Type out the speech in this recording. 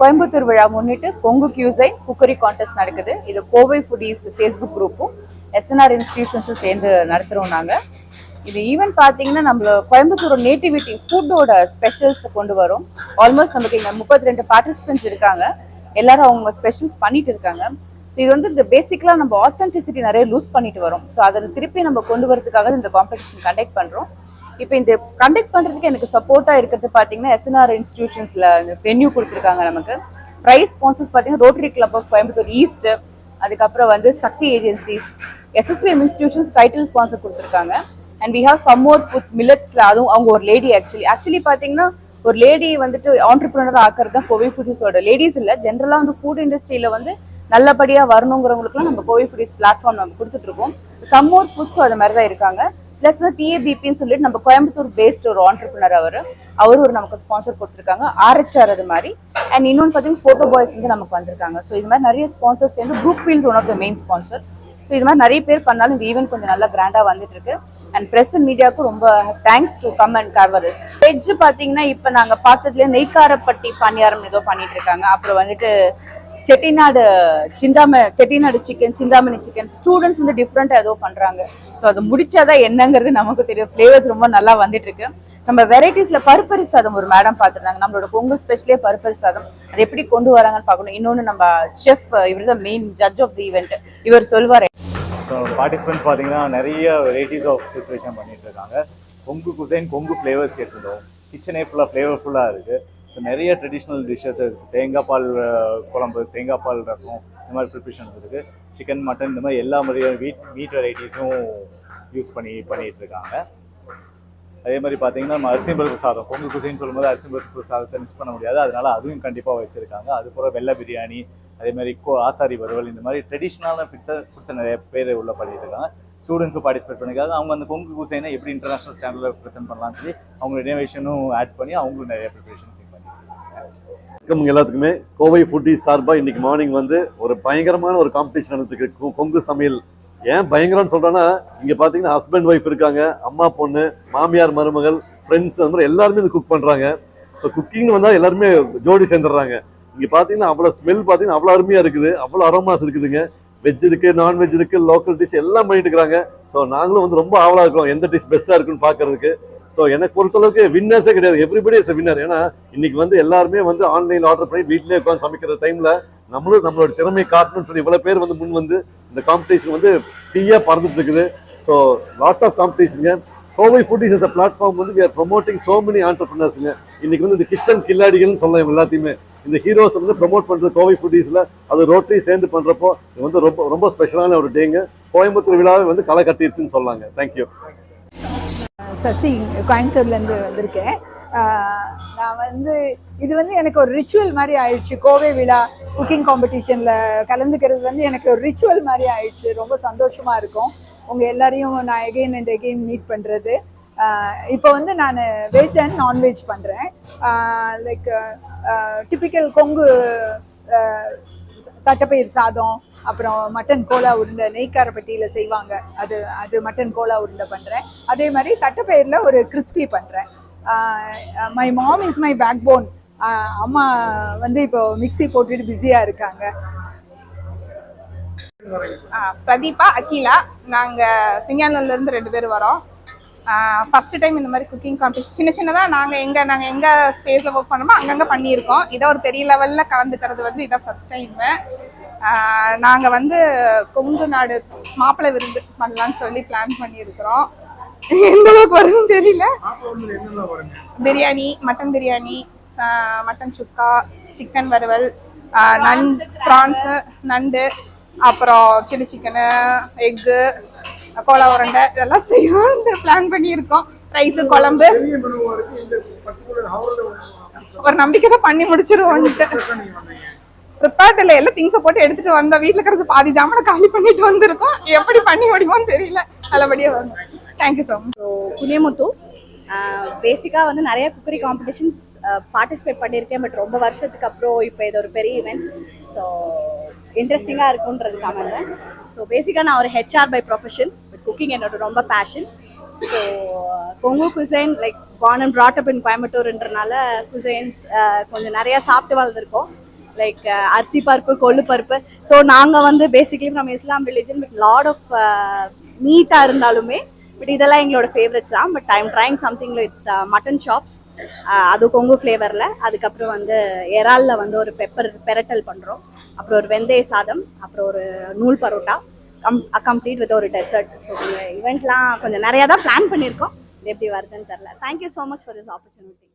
கோயம்புத்தூர் விழா முன்னிட்டு Kongu கியூசை cookery contest நடக்குது. இது கோவை ஃபுடீஸ் ஃபேஸ்புக் குரூப்பும் எஸ்என்ஆர் இன்ஸ்டிடியூஷன்ஸும் சேர்ந்து நடத்துகிறோம் நாங்கள் இது ஈவென்ட் பார்த்தீங்கன்னா நம்மள கோயம்புத்தூர் நேட்டிவிட்டி ஃபுட்டோட ஸ்பெஷல்ஸ் கொண்டு வரும். ஆல்மோஸ்ட் நமக்கு இங்கே முப்பத்தி ரெண்டு பார்ட்டிசிபென்ட்ஸ் இருக்காங்க. எல்லாரும் அவங்க ஸ்பெஷல்ஸ் பண்ணிட்டு இருக்காங்க. ஸோ இது வந்து இந்த பேசிக்கலாக நம்ம ஆத்தென்டிசிட்டி நிறைய லூஸ் பண்ணிட்டு வரோம். ஸோ அதை திருப்பி நம்ம கொண்டு வரதுக்காக இந்த காம்படிஷன் கண்டக்ட் பண்ணுறோம் இப்போ இந்த கண்டக்ட் பண்ணுறதுக்கு எனக்கு சப்போர்ட்டாக இருக்கிறது பார்த்தீங்கன்னா எஸ்என்ஆர் இன்ஸ்டிடியூஷன்ஸில் இந்த வென்யூ கொடுத்துருக்காங்க நமக்கு. ப்ரைஸ் ஸ்பான்சர்ஸ் பார்த்தீங்கன்னா Rotary Club of Coimbatore east அதுக்கப்புறம் வந்து Sakthi agencies SSPM institutions title sponsor கொடுத்துருக்காங்க. And we have some more foods மில்லட்ஸில் அதுவும் அவங்க ஒரு லேடி ஆக்சுவலி ஆக்சுவலி பார்த்தீங்கன்னா ஒரு லேடி வந்துட்டு ஆண்டர்பிரினர் ஆக்கிறது தான் கோவை ஃபுட்ஸோட லேடிஸ் இல்லை ஜென்ரலாக வந்து ஃபுட் இண்டஸ்ட்ரியில் வந்து நல்லபடியாக வரணுங்கிறவங்களுக்குலாம் நம்ம கோவை ஃபுட்ஸ் பிளாட்ஃபார்ம் நம்ம கொடுத்துட்ருக்கோம் சம்மோர் ஃபுட்ஸும் அது மாதிரி தான் இருக்காங்க. ப்ளஸ் டிஏபிபின்னு சொல்லிட்டு நம்ம கோயம்புத்தூர் பேஸ்ட் ஒரு ஆண்டர்பிரினர் அவர். அவர் ஒரு நமக்கு ஸ்பான்சர் கொடுத்துருக்காங்க. ஆர்ஹெச்ஆர் அது மாதிரி. அண்ட் இன்னொன்று பார்த்தீங்கன்னா ஃபோட்டோ பாய்ஸ் வந்து நமக்கு வந்திருக்காங்க. ஸோ இது மாதிரி நிறைய ஸ்பான்சர்ஸ் சேர்ந்து group feels one of the main sponsor so இது மாதிரி நிறைய பேர் பண்ணாலும் இந்த ஈவெண்ட் கொஞ்சம் நல்லா கிராண்டாக வந்துட்டு இருக்கு அண்ட் ப்ரெஸ் அண்ட் மீடியாவுக்கும் ரொம்ப thanks to come and covers veg பார்த்தீங்கன்னா இப்போ நாங்கள் பார்த்ததுலேயே நெய்க்காரப்பட்டி பணியாரம் ஏதோ பண்ணிட்டு இருக்காங்க அப்புறம் வந்துட்டு Chettinad சிந்தாம Chettinad chicken Chintamani chicken students வந்து டிஃப்ரெண்ட்டாக ஏதோ பண்ணுறாங்க ஸோ அது முடிச்சாதான் என்னங்கிறது நமக்கு தெரியும். ஃப்ளேவர்ஸ் ரொம்ப நல்லா வந்துட்டு இருக்கு நம்ம வெரைட்டிஸ்ல பருப்பரி சாதம் ஒரு மேடம் பார்த்துருந்தாங்க. நம்மளோட பொங்கல் ஸ்பெஷலே பருப்பரி சாதம். அது எப்படி கொண்டு வராங்கன்னு பார்க்கணும். இன்னொன்று நம்ம செஃப் இவர் தான் main judge of the event இவர் சொல்வார். ஸோ பார்ட்டிசிபென்ட்ஸ் பார்த்தீங்கன்னா நிறைய வெரைட்டிஸ் ஆஃப் ப்ரிப்பரேஷன் பண்ணிட்டு இருக்காங்க. கொங்கு குசைன் கொங்கு ஃப்ளேவர்ஸ் கேட்டிருந்தோம். கிச்சனே ஃபுல்லாக ஃப்ளேவர்ஃபுல்லாக இருக்குது ஸோ நிறைய ட்ரெடிஷ்னல் டிஷ்ஷஸ் இருக்குது தேங்காய் பால் குழம்பு தேங்காய் பால் ரசம் இந்த மாதிரி ப்ரிப்பரேஷன் இருக்குது சிக்கன் மட்டன் இந்த மாதிரி எல்லா மாதிரியான வீட் மீட் வெரைட்டிஸும் யூஸ் பண்ணி பண்ணிகிட்ருக்காங்க இருக்காங்க. அதே மாதிரி பார்த்தீங்கன்னா நம்ம அரிசி பருப்பு சாதம் பொங்கு குசைன்னு சொல்லும்போது அரிசி பருப்பு சாதத்தை மிஸ் பண்ண முடியாது. அதனால அதுவும் கண்டிப்பாக வச்சுருக்காங்க. அது போல வெள்ளை பிரியாணி அதே மாதிரி கோ ஆசாரி வறுவல் இந்த மாதிரி ட்ரெடிஷ்னலான ஃபுட்ஸை ஃபுட்ஸை நிறைய பேர் உள்ள பண்ணிட்டு ஸ்டூடெண்ட்ஸும் பார்ட்டிசிபேட் பண்ணிருக்காங்க. அவங்க அந்த கொங்கு குசைனை எப்படி இன்டர்நேஷனல் ஸ்டாண்டர்டில் ப்ரெசென்ட் பண்ணலாம்னு சொல்லி அவங்க இனோவேஷனும் ஆட் பண்ணி அவங்களும் நிறைய ப்ரிப்ரேஷன் வணக்கம் எல்லாத்துக்குமே. கோவை ஃபுட்டி சார்பாக இன்னைக்கு மார்னிங் வந்து ஒரு பயங்கரமான ஒரு காம்படிஷன் நடந்துருக்கு. கொங்கு சமையல். ஏன் பயங்கரம்னு சொல்கிறேன்னா இங்கே பார்த்தீங்கன்னா ஹஸ்பண்ட் ஒய்ஃப் இருக்காங்க அம்மா பொண்ணு மாமியார் மருமகள் ஃப்ரெண்ட்ஸ் அந்த மாதிரி எல்லாருமே இது குக் பண்ணுறாங்க ஸோ குக்கிங் வந்தால் எல்லாருமே ஜோடி சேர்ந்துடுறாங்க. இங்கே பார்த்தீங்கன்னா அவ்வளோ ஸ்மெல் பார்த்தீங்கன்னா அவ்வளோ அருமையாக இருக்குது. அவ்வளோ அரோமாஸ் இருக்குதுங்க. வெஜ் இருக்குது நான்வெஜ் இருக்குது லோக்கல் டிஷ் எல்லாம் பண்ணிட்டு இருக்காங்க. ஸோ நாங்களும் வந்து ரொம்ப ஆவலாக இருக்கிறோம். எந்த டிஷ் பெஸ்ட்டாக இருக்குன்னு பார்க்கறதுக்கு ஸோ எனக்கு பொறுத்தளவுக்கு வின்னர்ஸே கிடையாது. எவ்ரிபடி இஸ் வின்னர் ஏன்னா இன்னைக்கு வந்து எல்லாருமே வந்து ஆன்லைனில் ஆர்டர் பண்ணி வீட்டிலே உட்காந்து சமைக்கிற டைமில் நம்மளும் நம்மளோட திறமையை காட்டணும்னு சொல்லி இவ்வளோ பேர் வந்து முன் வந்து இந்த காம்படிஷன் வந்து தீயாக பறந்துட்டு இருக்குது so lot of காம்படிஷனுங்க Kovai food is a platform வந்து we are promoting so many ஆண்டர்பிரினர்ஸுங்க இன்னைக்கு வந்து இந்த கிச்சன் கில்லாடிகள்னு சொல்லலாம் எல்லாத்தையுமே. இந்த ஹீரோஸ் வந்து ப்ரொமோட் பண்ணுறது கோவை ஃபுட்டீஸில் அது ரோட்டரி சேர்ந்து பண்ணுறப்போ இது வந்து ரொம்ப ரொம்ப ஸ்பெஷலான ஒரு டேங்க கோயம்புத்தூர் விழாவை வந்து களை கட்டிருச்சுன்னு சொல்லாங்க. தேங்க்யூ சசி கோயம்புத்தூர்லேருந்து வந்திருக்கேன். நான் வந்து இது வந்து எனக்கு ஒரு ரிச்சுவல் மாதிரி ஆயிடுச்சு. கோவை விழா குக்கிங் காம்படிஷனில் கலந்துக்கிறது வந்து எனக்கு ஒரு ரிச்சுவல் மாதிரி ஆயிடுச்சு. ரொம்ப சந்தோஷமாக இருக்கும். உங்கள் எல்லாரையும் நான் எகெயின் அண்ட் எகெயின் மீட் பண்ணுறது இப்போ வந்து நான் வெஜ் அண்ட் நான்வெஜ் பண்ணுறேன் லைக் டிப்பிக்கல் கொங்கு தட்டைப்பயிர் சாதம் அப்புறம் மட்டன் கோலா உருண்டை நெய்க்காரப்பட்டியில் செய்வாங்க. அது அது மட்டன் கோலா உருண்டை பண்ணுறேன் அதே மாதிரி தட்டைப்பயிரில் ஒரு கிறிஸ்பி பண்ணுறேன் my mom is my backbone அம்மா வந்து இப்போ மிக்ஸி போட்டுட்டு பிஸியாக இருக்காங்க. ஆ, பிரதீபா அகிலா நாங்கள் சிங்கானூர்லேருந்து ரெண்டு பேர் வரோம். ஃபர்ஸ்ட் டைம் இந்த மாதிரி குக்கிங் காம்படிஷன் சின்ன சின்னதா நாங்க எங்க நாங்க எங்க ஸ்பேஸ்ல ஒர்க் பண்ணோமோ அங்கங்க பண்ணியிருக்கோம். இதை ஒரு பெரிய லெவல்ல கலந்துக்கிறது வந்து இதான் ஃபர்ஸ்ட் டைம் நாங்க வந்து கொங்கு நாடு மாப்பிள்ளை விருந்து பண்ணலாம்னு சொல்லி பிளான் பண்ணியிருக்கிறோம். எந்த அளவுக்கு வருதுன்னு தெரியல. பிரியாணி மட்டன் பிரியாணி மட்டன் சுக்கா சிக்கன் வறுவல் நண்டு ப்ரான்ஸு நண்டு அப்புறம் சில்லி சிக்கனு எக்கு கோலா உருண்டை இதெல்லாம் செய்யணும்னு பிளான் பண்ணியிருக்கோம். ரைஸு குழம்பு. ஒரு நம்பிக்கை தான் பண்ணி முடிச்சிருவோன்ட்டு. ப்ரிப்பேர்ட் இல்லை எல்லாம் திங்ஸை போட்டு எடுத்துட்டு வந்தோம். வீட்டில் இருக்கிறது பாதி ஜாமனை காலி பண்ணிட்டு வந்திருக்கோம். எப்படி பண்ணி முடியுமோன்னு தெரியல. நல்லபடியாக வரும். தேங்க்யூ ஸோ மச் புனியமுத்து பேசிக்காக வந்து நிறைய குக்கரி காம்படிஷன்ஸ் பார்ட்டிசிபேட் பண்ணியிருக்கேன். பட் ரொம்ப வருஷத்துக்கு அப்புறம் இப்போ இது ஒரு பெரிய ஈவெண்ட் ஸோ இன்ட்ரெஸ்டிங்காக இருக்குன்றதுக்காக வந்தேன் ஸோ பேசிக்காக நான் ஒரு HR by profession but cooking என்னோட ரொம்ப passion so Kongu cuisine like born and brought up in கோயம்புத்தூர்ன்றனால cuisines கொஞ்சம் நிறையா சாப்பிட்டு வளர்ந்துருக்கோம். லைக் அரிசி பருப்பு கொள்ளு பருப்பு. ஸோ நாங்கள் வந்து basically from Islam religion but lot of மீட்டாக இருந்தாலுமே பட் இதெல்லாம் எங்களோட ஃபேவரட்ஸ் தான். But I'm trying something with mutton chops அது கொங்கு ஃப்ளேவரில் அதுக்கப்புறம் வந்து எறாலில் வந்து ஒரு பெப்பர் பெரட்டல் பண்ணுறோம் அப்புறம் ஒரு வெந்தய சாதம் அப்புறம் ஒரு நூல் பரோட்டா. கம் கம்ப்ளீட் வித் ஒரு டெசர்ட் ஸோ இந்த இவெண்ட்லாம் கொஞ்சம் நிறையா தான் பிளான் பண்ணியிருக்கோம் எப்படி வருதுன்னு தெரில thank you so much for this opportunity